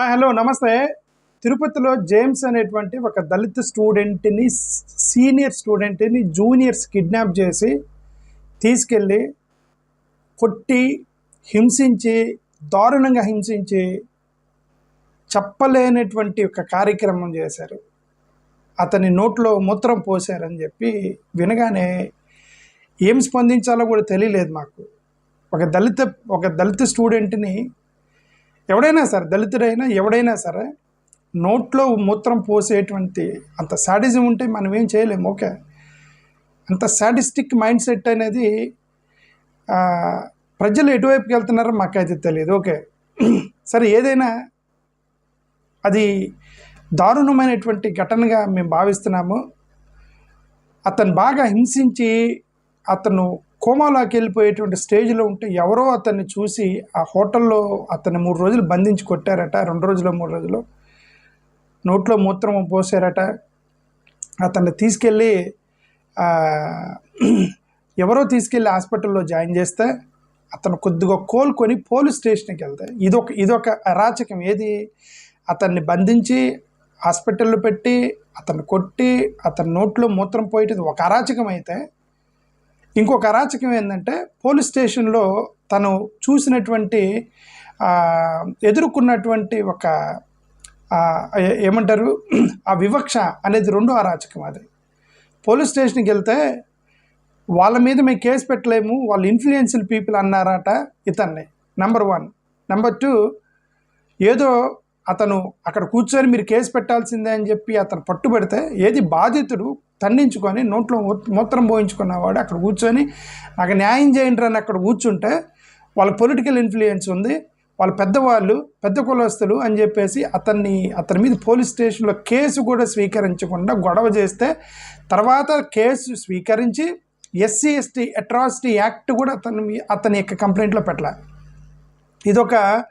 Hello నమస్తే. తిరుపతిలో James అనేటువంటి ఒక దళిత స్టూడెంట్ని సీనియర్ స్టూడెంట్ని జూనియర్స్ కిడ్నాప్ చేసి తీసుకెళ్ళి కొట్టి హింసించి దారుణంగా హింసించి చెప్పలేనటువంటి ఒక కార్యక్రమం చేశారు. అతని నోట్లో మూత్రం పోశారని చెప్పి వినగానే ఏం స్పందించాలో కూడా తెలియలేదు మాకు. ఒక దళిత ఒక దళిత స్టూడెంట్ని ఎవడైనా సరే దళితుడైనా ఎవడైనా సరే నోట్లో మూత్రం పోసేటువంటి అంత సాడిజం ఉంటే మనం ఏం చేయలేము ఓకే? అంత సాడిస్టిక్ మైండ్ సెట్ అనేది ప్రజలు ఎటువైపుకి వెళ్తున్నారో మాకైతే తెలియదు ఓకే? సరే ఏదైనా అది దారుణమైనటువంటి ఘటనగా మేము భావిస్తున్నాము. అతను బాగా హింసించి అతను కోమాలోకి వెళ్ళిపోయేటువంటి స్టేజ్లో ఉంటే ఎవరో అతన్ని చూసి ఆ హోటల్లో అతన్ని మూడు రోజులు బంధించి కొట్టారట రెండు రోజులు మూడు రోజులు. నోట్లో మూత్రం పోసారట. అతన్ని తీసుకెళ్ళి ఎవరో తీసుకెళ్ళి హాస్పిటల్లో జాయిన్ చేస్తే అతను కొద్దిగా కోలుకొని పోలీస్ స్టేషన్కి వెళ్తాయి ఇదొక ఇదొక అరాచకం. ఏది? అతన్ని బంధించి హాస్పిటల్లో పెట్టి అతన్ని కొట్టి అతని నోట్లో మూత్రం పోయేటది ఒక అరాచకం అయితే ఇంకొక అరాచకం ఏంటంటే పోలీస్ స్టేషన్లో తను చూసినటువంటి ఎదుర్కొన్నటువంటి ఒక ఏమంటారు? ఆ వివక్ష అనేది రెండో అరాచకం అది. పోలీస్ స్టేషన్కి వెళ్తే వాళ్ళ మీద మేము కేసు పెట్టలేము వాళ్ళు ఇన్ఫ్లుయెన్షియల్ పీపుల్ అన్నారట ఇతన్ని. నెంబర్ వన్ నెంబర్ టూ ఏదో అతను అక్కడ కూర్చొని మీరు కేసు పెట్టాల్సిందే అని చెప్పి అతను పట్టుబడితే ఏది బాధితుడు తండించుకొని నోట్లో మూత్రం పోయించుకున్నవాడు అక్కడ కూర్చొని నాకు న్యాయం చేయండి అని అక్కడ కూర్చుంటే వాళ్ళ పొలిటికల్ ఇన్ఫ్లుయెన్స్ ఉంది. వాళ్ళ పెద్దవాళ్ళు పెద్ద కులస్తులు అని చెప్పేసి అతన్ని అతని మీద పోలీస్ స్టేషన్లో కేసు కూడా స్వీకరించకుండా గొడవ చేస్తే తర్వాత కేసు స్వీకరించి ఎస్సీ ఎస్టీ అట్రాసిటీ యాక్ట్ కూడా అతని మీ- అతని యొక్క కంప్లైంట్లో పెట్టలే. ఇదొక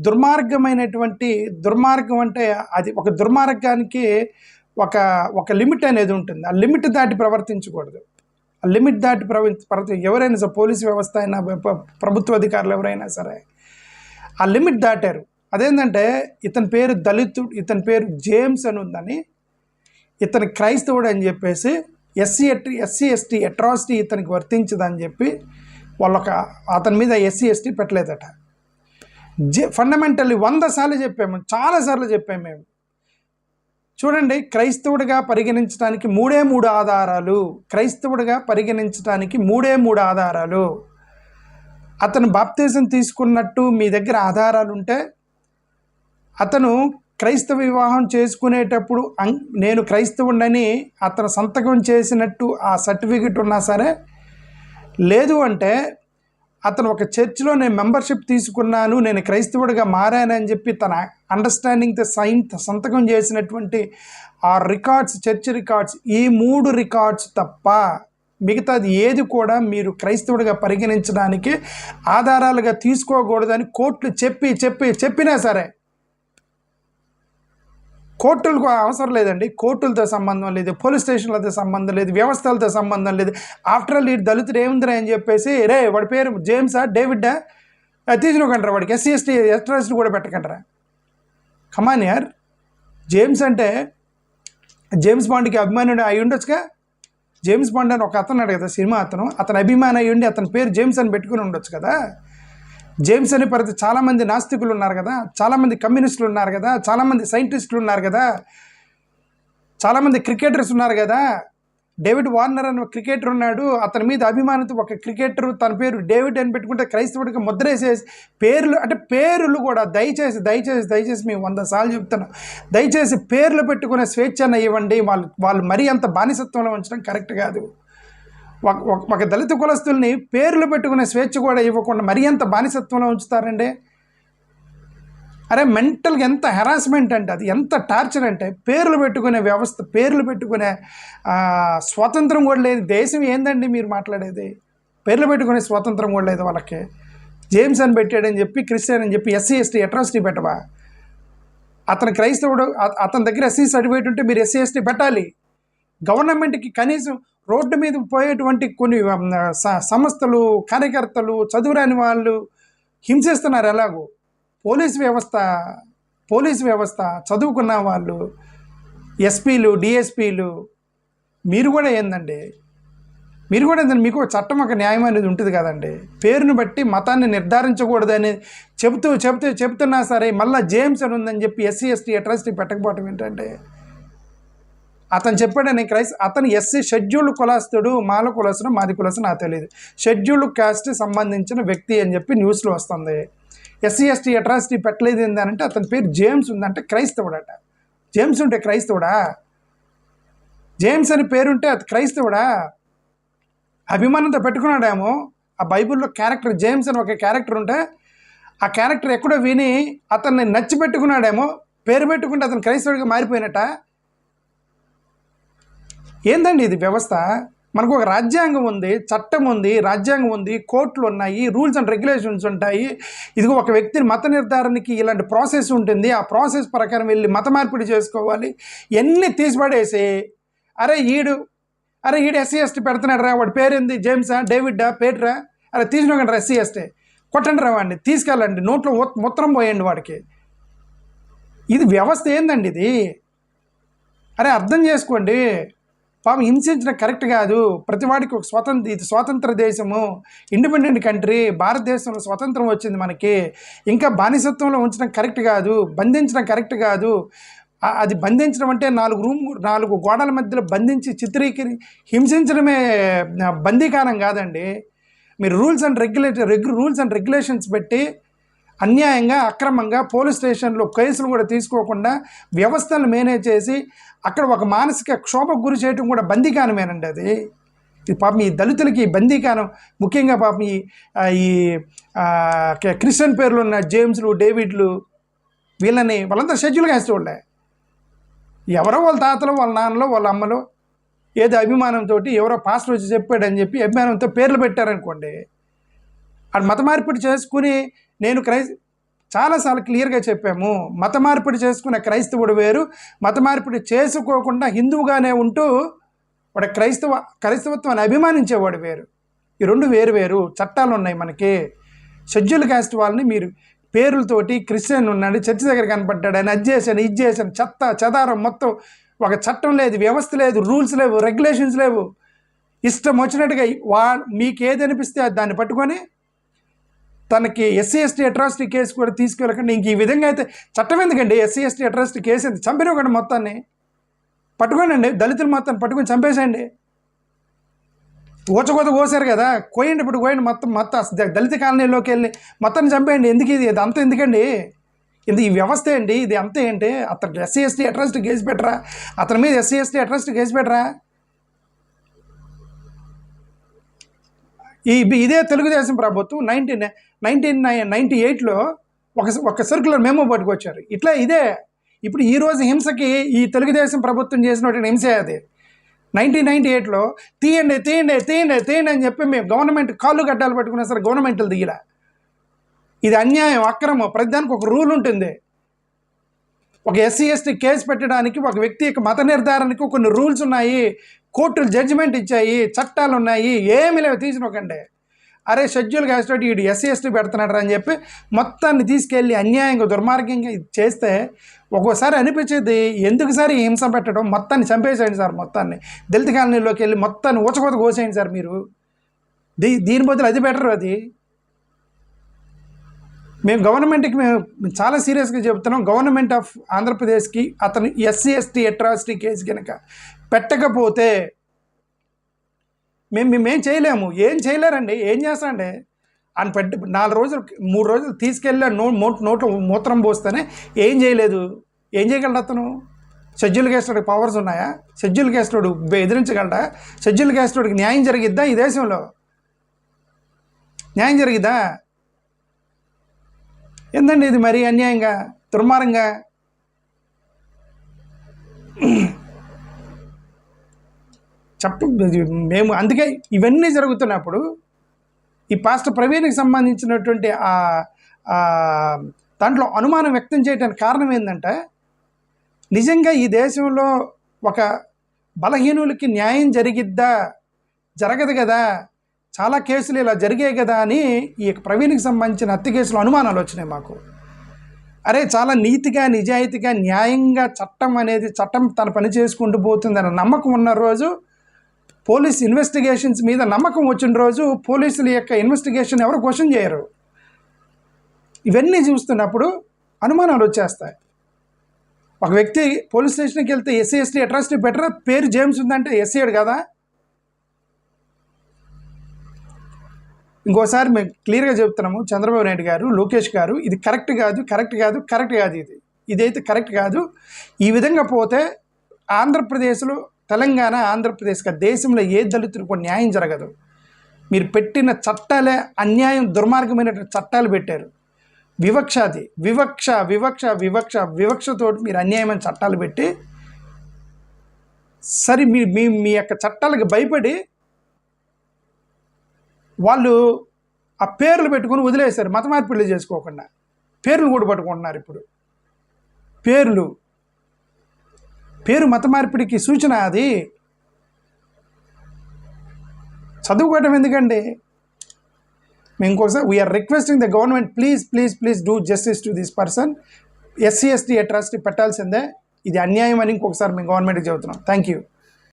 దుర్మార్గమైనటువంటి దుర్మార్గం అంటే అది ఒక దుర్మార్గానికి ఒక ఒక లిమిట్ అనేది ఉంటుంది. ఆ లిమిట్ దాటి ప్రవర్తించకూడదు. ఆ లిమిట్ దాటి ప్రవ ప్రవర్తి ఎవరైనా సరే పోలీసు వ్యవస్థ అయినా ప్రభుత్వ అధికారులు ఎవరైనా సరే ఆ లిమిట్ దాటారు. అదేంటంటే ఇతని పేరు దళితుడు ఇతని పేరు జేమ్స్ అని ఉందని ఇతని క్రైస్తవుడు అని చెప్పేసి ఎస్సీ ఎట్రీ ఎస్సీ ఎస్టీ అట్రాసిటీ ఇతనికి వర్తించదని చెప్పి వాళ్ళొక అతని మీద ఎస్సీ ఎస్టీ పెట్టలేదట. జే ఫండమెంటల్లీ వంద సార్లు చెప్పాము చాలాసార్లు చెప్పాము మేము. చూడండి క్రైస్తవుడిగా పరిగణించడానికి మూడే మూడు ఆధారాలు. క్రైస్తవుడిగా పరిగణించడానికి మూడే మూడు ఆధారాలు. అతను బాప్తీసం తీసుకున్నట్టు మీ దగ్గర ఆధారాలు ఉంటే అతను క్రైస్తవ వివాహం చేసుకునేటప్పుడు అం- నేను క్రైస్తవుడని అతను సంతకం చేసినట్టు ఆ సర్టిఫికెట్ ఉన్నా సరే లేదు అంటే అతను ఒక చర్చ్లో నేను మెంబర్షిప్ తీసుకున్నాను నేను క్రైస్తవుడిగా మారానని చెప్పి తన అండర్స్టాండింగ్తో సైన్ సంతకం చేసినటువంటి ఆ రికార్డ్స్ చర్చ్ రికార్డ్స్ ఈ మూడు రికార్డ్స్ తప్ప మిగతాది ఏది కూడా మీరు క్రైస్తవుడిగా పరిగణించడానికి ఆధారాలుగా తీసుకోకూడదని కోర్టులు చెప్పి చెప్పి చెప్పినా సరే కోర్టులకు అవసరం లేదండి. కోర్టులతో సంబంధం లేదు పోలీస్ స్టేషన్లతో సంబంధం లేదు వ్యవస్థలతో సంబంధం లేదు. ఆఫ్టర్ ఆల్ ఈ దళితుడు ఏముందిరా అని చెప్పేసి రే వాడి పేరు జేమ్సా డేవిడ్డా తీసుకురంటారా వాడికి ఎస్సీ ఎస్టీ ఎస్ట్రాసిటీ కూడా పెట్టకంటారా కమాన్ యార్ జేమ్స్ అంటే జేమ్స్ బాండ్కి అభిమానుడు అయి ఉండొచ్చుగా? జేమ్స్ బాండ్ అని ఒక అతను ఉన్నాడు కదా సినిమా అతను. అతను అభిమాని అయి ఉండి అతని పేరు జేమ్స్ అని పెట్టుకుని ఉండొచ్చు కదా? జేమ్స్ అనే పరిధి చాలామంది నాస్తికులు ఉన్నారు కదా చాలామంది కమ్యూనిస్టులు ఉన్నారు కదా చాలామంది సైంటిస్టులు ఉన్నారు కదా చాలామంది క్రికెటర్స్ ఉన్నారు కదా. డేవిడ్ వార్నర్ అని క్రికెటర్ ఉన్నాడు అతని మీద అభిమానంతో ఒక క్రికెటర్ తన పేరు డేవిడ్ అని పెట్టుకుంటే క్రైస్తవుడికి ముద్రేసేసి పేర్లు అంటే పేర్లు కూడా దయచేసి దయచేసి దయచేసి మేము వంద సార్లు చెప్తున్నాం. దయచేసి పేర్లు పెట్టుకునే స్వేచ్ఛను ఇవ్వండి వాళ్ళు వాళ్ళు మరీ అంత బానిసత్వంలో ఉంచడం కరెక్ట్ కాదు. ఒక- ఒక- ఒక దళిత కులస్తుల్ని పేర్లు పెట్టుకునే స్వేచ్ఛ కూడా ఇవ్వకుండా మరీ ఎంత బానిసత్వంలో ఉంచుతారండి? అరే మెంటల్గా ఎంత హెరాస్మెంట్ అంటే అది ఎంత టార్చర్ అంటే పేర్లు పెట్టుకునే వ్యవస్థ పేర్లు పెట్టుకునే స్వాతంత్రం కూడా లేదు. దేశం ఏందండి మీరు మాట్లాడేది? పేర్లు పెట్టుకునే స్వాతంత్రం కూడా లేదు వాళ్ళకి. జేమ్స్ అని పెట్టాడని చెప్పి క్రిస్టియన్ అని చెప్పి ఎస్సీ ఎస్టీ అట్రాసిటీ పెట్టవా? అతను క్రైస్తవుడు అతని దగ్గర ఎస్సీ సర్టిఫికేట్ ఉంటే మీరు ఎస్సీ ఎస్టీ పెట్టాలి. గవర్నమెంట్కి కనీసం రోడ్డు మీద పోయేటువంటి కొన్ని స- సంస్థలు కార్యకర్తలు చదువురాని వాళ్ళు హింసిస్తున్నారు ఎలాగో. పోలీస్ వ్యవస్థ పోలీస్ వ్యవస్థ చదువుకున్న వాళ్ళు ఎస్పీలు డిఎస్పీలు మీరు కూడా ఏందండి? మీరు కూడా ఏంటంటే మీకు చట్టం ఒక న్యాయం అనేది ఉంటుంది కదండి. పేరును బట్టి మతాన్ని నిర్ధారించకూడదని చెబుతూ చెబుతూ చెబుతున్నా సరే మళ్ళీ జేమ్స్ అని ఉందని చెప్పి ఎస్సీ ఎస్టీ అట్రాసిటీ పెట్టకపోవటం ఏంటంటే అతను చెప్పాడని క్రైస్ అతను ఎస్సీ షెడ్యూల్డ్ కులాస్తుడు మాల కులస్తుడు మాది కులాసు నాకు తెలియదు. షెడ్యూల్డ్ కాస్ట్ సంబంధించిన వ్యక్తి అని చెప్పి న్యూస్లో వస్తుంది. ఎస్సీ ఎస్టీ అట్రాసిటీ పెట్టలేదు ఏంటంటే అతని పేరు జేమ్స్ ఉందంటే క్రైస్తవుడట. జేమ్స్ ఉంటే క్రైస్తవుడా? జేమ్స్ అని పేరుంటే అది క్రైస్తవుడా? అభిమానంతో పెట్టుకున్నాడేమో. ఆ బైబిల్లో క్యారెక్టర్ జేమ్స్ అని ఒక క్యారెక్టర్ ఉంటే ఆ క్యారెక్టర్ ఎక్కడో విని అతన్ని నచ్చి పెట్టుకున్నాడేమో పేరు పెట్టుకుంటే అతను క్రైస్తవుడిగా మారిపోయినట్ట? ఏందండి ఇది వ్యవస్థ? మనకు ఒక రాజ్యాంగం ఉంది చట్టం ఉంది రాజ్యాంగం ఉంది కోర్టులు ఉన్నాయి రూల్స్ అండ్ రెగ్యులేషన్స్ ఉంటాయి. ఇదిగో ఒక వ్యక్తిని మత నిర్ధారణకి ఇలాంటి ప్రాసెస్ ఉంటుంది. ఆ ప్రాసెస్ ప్రకారం వెళ్ళి మత మార్పిడి చేసుకోవాలి. ఎన్ని తీసిపడేసి అరే ఈడు అరే ఈడు ఎస్సీ ఎస్టీ పెడుతున్నాడు రా వాడి పేరేంది? జేమ్సా డేవిడ్డా పేట్రా? అరే తీసినోకండి ఎస్సీ ఎస్టీ. కొట్టండి రా వాడిని తీసుకెళ్ళండి. నోట్లో మూత్రం పోయండి వాడికి. ఇది వ్యవస్థ ఏందండి ఇది? అరే అర్థం చేసుకోండి. పాపం హింసించడం కరెక్ట్ కాదు. ప్రతి వాడికి ఒక స్వతంత్ర ఇది స్వాతంత్ర దేశము ఇండిపెండెంట్ కంట్రీ భారతదేశంలో స్వతంత్రం వచ్చింది మనకి. ఇంకా బానిసత్వంలో ఉంచడం కరెక్ట్ కాదు బంధించడం కరెక్ట్ కాదు. అది బంధించడం అంటే నాలుగు రూమ్ నాలుగు గోడల మధ్యలో బంధించి చిత్రీకరి హింసించడమే బందీకారం కాదండి. మీరు rules and regulate regu rules and regulations పెట్టి అన్యాయంగా అక్రమంగా పోలీస్ స్టేషన్లో కేసులు కూడా తీసుకోకుండా వ్యవస్థను మేనేజ్ చేసి అక్కడ ఒక మానసిక క్షోభకు గురి చేయడం కూడా బందీకానమేనండి అది. ఇది పాపం ఈ దళితులకి ఈ బందీకానం ముఖ్యంగా పాపం ఈ ఈ క్రిస్టియన్ పేర్లు ఉన్న జేమ్స్లు డేవిడ్లు వీళ్ళని వాళ్ళంతా షెడ్యూల్గా వేస్తూ ఉండే ఎవరో వాళ్ళ తాతలు వాళ్ళ నాన్నలో వాళ్ళ అమ్మలో ఏదో అభిమానంతో ఎవరో పాస్టర్ వచ్చి చెప్పాడని చెప్పి అభిమానంతో పేర్లు పెట్టారనుకోండి. అది మత మార్పిడి చేసుకుని నేను క్రై చాలాసార్లు క్లియర్గా చెప్పాము. మత మార్పిడి చేసుకునే క్రైస్తవుడు వేరు. మత మార్పిడి చేసుకోకుండా హిందువుగానే ఉంటూ వాడు క్రైస్తవ క్రైస్తవత్వాన్ని అభిమానించేవాడు వేరు. ఈ రెండు వేరు వేరు. చట్టాలు ఉన్నాయి మనకి. షెడ్యూల్ కాస్ట్ వాళ్ళని మీరు పేర్లతోటి క్రిస్టియన్ ఉన్నాడు చర్చి దగ్గర కనపడ్డాడు ఆయన అది చేశాను ఇది చేశాను చెత్త చెదారం మొత్తం ఒక చట్టం లేదు వ్యవస్థ లేదు రూల్స్ లేవు రెగ్యులేషన్స్ లేవు. ఇష్టం వచ్చినట్టుగా వా మీకు ఏది అనిపిస్తే దాన్ని పట్టుకొని తనకి ఎస్సీ ఎస్టీ అట్రాసిటీ కేసు కూడా తీసుకెళ్ళకండి. ఇంక ఈ విధంగా అయితే చట్టం ఎందుకండి? ఎస్సీ ఎస్టీ అట్రాసిటీ కేసు ఎందుకు? చంపినవ్వకండి మొత్తాన్ని. పట్టుకోనండి. దళితులు మొత్తాన్ని పట్టుకొని చంపేసేయండి. ఊచకోత కోసారు కదా. కోయండి ఇప్పుడు కోయండి మొత్తం మొత్తం అసలు దళిత కాలనీలోకి వెళ్ళి మొత్తాన్ని చంపేయండి. ఎందుకు ఇది? అంత ఎందుకండి? ఇది ఈ వ్యవస్థ అండి ఇది అంత ఏంటి? అతను ఎస్సీ ఎస్టీ అట్రాసిటీ కేసు పెట్టరా? అతని మీద ఎస్సీ ఎస్టీ అట్రాసిటీ కేసు పెట్టరా? ఈ ఇదే తెలుగుదేశం ప్రభుత్వం నైన్టీన్ నైన్టీన్ నైన్టీ ఎయిట్లో ఒక ఒక సర్కులర్ మెమో పట్టుకొచ్చారు. ఇట్లా ఇదే. ఇప్పుడు ఈ రోజు హింసకి ఈ తెలుగుదేశం ప్రభుత్వం చేసినటువంటి హింసే అది. నైన్టీన్ నైన్టీ ఎయిట్లో తీయండి తీయండి తీయండి తీయండి అని చెప్పి మేము గవర్నమెంట్ కాళ్ళు గడ్డాలు పెట్టుకున్నా సరే గవర్నమెంట్లు దిగిలా. ఇది అన్యాయం అక్రమం. ప్రతిదానికి ఒక రూల్ ఉంటుంది. ఒక ఎస్సీ ఎస్టీ కేసు పెట్టడానికి ఒక వ్యక్తి యొక్క మత నిర్ధారణకు కొన్ని రూల్స్ ఉన్నాయి. కోర్టులు జడ్జిమెంట్ ఇచ్చాయి చట్టాలు ఉన్నాయి ఏమి లేవు తీసినోకండి అరే షెడ్యూల్ కాస్ట్ వీడు ఎస్సీ ఎస్టీ పెడుతున్నాడు అని చెప్పి మొత్తాన్ని తీసుకెళ్ళి అన్యాయంగా దుర్మార్గంగా ఇది చేస్తే ఒక్కోసారి అనిపించేది ఎందుకు సార్ ఈ హింస పెట్టడం? మొత్తాన్ని చంపేసేయండి సార్ మొత్తాన్ని. దళిత కాలనీలోకి వెళ్ళి మొత్తాన్ని ఊచకోత కోసేయండి సార్ మీరు. దీ దీని బదులు అది బెటర్ అది. మేము గవర్నమెంట్కి మేము చాలా సీరియస్గా చెబుతున్నాం గవర్నమెంట్ ఆఫ్ ఆంధ్రప్రదేశ్కి అతను ఎస్సీ ఎస్టీ అట్రాసిటీ కేసు కనుక పెట్టకపోతే మేము మేమేం చేయలేము. ఏం చేయలేరండి? ఏం చేస్తాండి అని పెట్టి నాలుగు రోజులు మూడు రోజులు తీసుకెళ్ళి నో నోట్ నోట్లో మూత్రం పోస్తేనే ఏం చేయలేదు. ఏం చేయగలడు అతను? షెడ్యూల్ క్యాస్టోడికి పవర్స్ ఉన్నాయా? షెడ్యూల్ క్యాస్టోడు ఎదిరించగలడా? షెడ్యూల్ క్యాస్టోడికి న్యాయం జరిగిద్దా ఈ దేశంలో? న్యాయం జరిగిద్దా? ఏందండి ఇది మరీ అన్యాయంగా? దుర్మార్గంగా? చెప్ప మేము అందుకే ఇవన్నీ జరుగుతున్నప్పుడు ఈ పాస్టర్ ప్రవీణ్కి సంబంధించినటువంటి ఆ దాంట్లో అనుమానం వ్యక్తం చేయడానికి కారణం ఏంటంటే నిజంగా ఈ దేశంలో ఒక బలహీనులకి న్యాయం జరిగిద్దా జరగదు కదా చాలా కేసులు ఇలా జరిగాయి కదా అని ఈ యొక్క ప్రవీణ్కి సంబంధించిన హత్య కేసులు అనుమానాలు వచ్చినాయి మాకు. అరే చాలా నీతిగా నిజాయితీగా న్యాయంగా చట్టం అనేది చట్టం తన పని చేసుకుంటూ పోతుందన్న నమ్మకం ఉన్న రోజు పోలీస్ ఇన్వెస్టిగేషన్స్ మీద నమ్మకం వచ్చిన రోజు పోలీసుల యొక్క ఇన్వెస్టిగేషన్ ఎవరు క్వశ్చన్ చేయరు. ఇవన్నీ చూస్తున్నప్పుడు అనుమానాలు వచ్చేస్తాయి. ఒక వ్యక్తి పోలీస్ స్టేషన్కి వెళ్తే ఎస్సీ ఎస్టీ అట్రాసిటీ బెటర్ పేరు జేమ్స్ ఉందంటే ఎస్సీడు కదా? ఇంకోసారి మేము క్లియర్గా చెప్తున్నాము. చంద్రబాబు నాయుడు గారు లోకేష్ గారు ఇది కరెక్ట్ కాదు కరెక్ట్ కాదు కరెక్ట్ కాదు ఇది. ఇదైతే కరెక్ట్ కాదు. ఈ విధంగా పోతే ఆంధ్రప్రదేశ్లో తెలంగాణ ఆంధ్రప్రదేశ్ దేశంలో ఏ దళితులకు కూడా న్యాయం జరగదు. మీరు పెట్టిన చట్టాలే అన్యాయం దుర్మార్గమైనటువంటి చట్టాలు పెట్టారు. వివక్ష అది వివక్ష వివక్ష వివక్ష వివక్షతో మీరు అన్యాయమైన చట్టాలు పెట్టి సరే మీ మీ మీ యొక్క చట్టాలకు భయపడి వాళ్ళు ఆ పేర్లు పెట్టుకొని వదిలేశారు. మత మార్పిడులు చేసుకోకుండా. పేర్లు కూడా పట్టుకుంటున్నారు ఇప్పుడు. పేర్లు పేరు మత మార్పిడికి సూచన అది. చదువుకోవటం ఎందుకండి? మేము ఇంకోసారి we're requesting the government please please please do justice to this person SC ST atrocity పెట్టాల్సిందే. ఇది అన్యాయం అని ఇంకొకసారి మేము గవర్నమెంట్కి చెబుతున్నాం. Thank you